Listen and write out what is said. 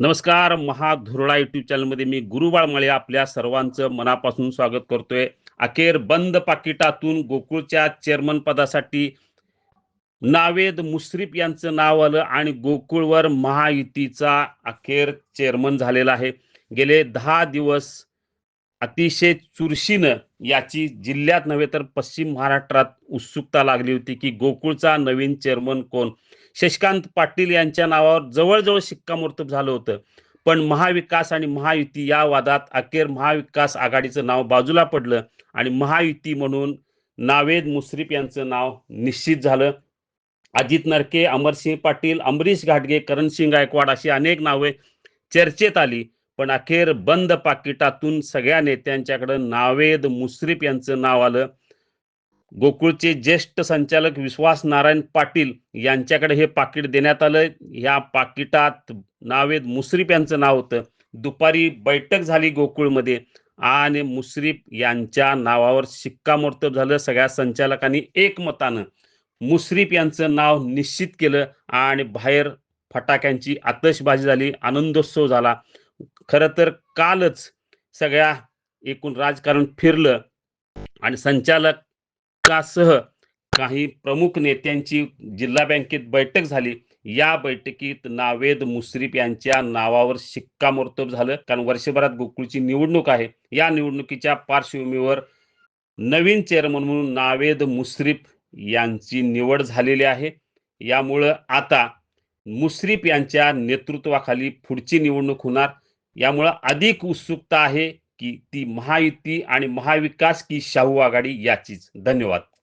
नमस्कार महाधुरळा युट्यूब चॅनलमध्ये मी गुरुबाळ मळे आपल्या सर्वांचं मनापासून स्वागत करतोय. अखेर बंद पाकिटातून गोकुळच्या चेअरमन पदासाठी नावेद मुश्रीफ यांचं नाव आलं आणि गोकुळवर महायुतीचा अखेर चेअरमन झालेला आहे. गेले दहा दिवस अतिशय चुरशीनं याची जिल्ह्यात नव्हे तर पश्चिम महाराष्ट्रात उत्सुकता लागली होती की गोकुळचा नवीन चेअरमन कोण? शशिकांत पाटील यांच्या नावावर जवळजवळ शिक्कामोर्तब झालं होतं. पण महाविकास आणि महायुती या वादात अखेर महाविकास आघाडीचं नाव बाजूला पडलं आणि महायुती म्हणून नावेद मुश्रीफ यांचं नाव निश्चित झालं. अजित नरके अमरसिंह पाटील अमरीश घाटगे करणसिंह गायकवाड अशी अनेक नावे चर्चेत आली. पण अखेर बंद पाकिटातून सगळ्या नेत्यांच्याकडं नावेद मुश्रीफ यांचं नाव आलं. गोकुळचे ज्येष्ठ संचालक विश्वास नारायण पाटील यांच्याकडे हे पाकिट देण्यात आलं या पाकिटात नावेद मुश्रीफ यांचं नाव होतं. दुपारी बैठक झाली गोकुळमध्ये आणि मुश्रीफ यांच्या नावावर शिक्कामोर्तब झालं. सगळ्या संचालकांनी एकमतानं मुश्रीफ यांचं नाव निश्चित केलं आणि बाहेर फटाक्यांची आतषबाजी झाली. आनंदोत्सव झाला. खरं तर कालच सगळ्या एकूण राजकारण फिरलं आणि संचालक संचालकासह काही प्रमुख नेत्यांची जिल्हा बँकेत बैठक झाली. या बैठकीत नावेद मुश्रीफ यांच्या नावावर शिक्कामोर्तब झालं. कारण वर्षभरात गोकुळची निवडणूक आहे. या निवडणुकीच्या पार्श्वभूमीवर नवीन चेअरमन म्हणून नावेद मुश्रीफ यांची निवड झालेली आहे. यामुळं आता मुश्रीफ यांच्या नेतृत्वाखाली पुढची निवडणूक होणार. यामुळं अधिक उत्सुकता आहे. की ती महायुती आणि महाविकास की शाहू आघाडी याचीच. धन्यवाद.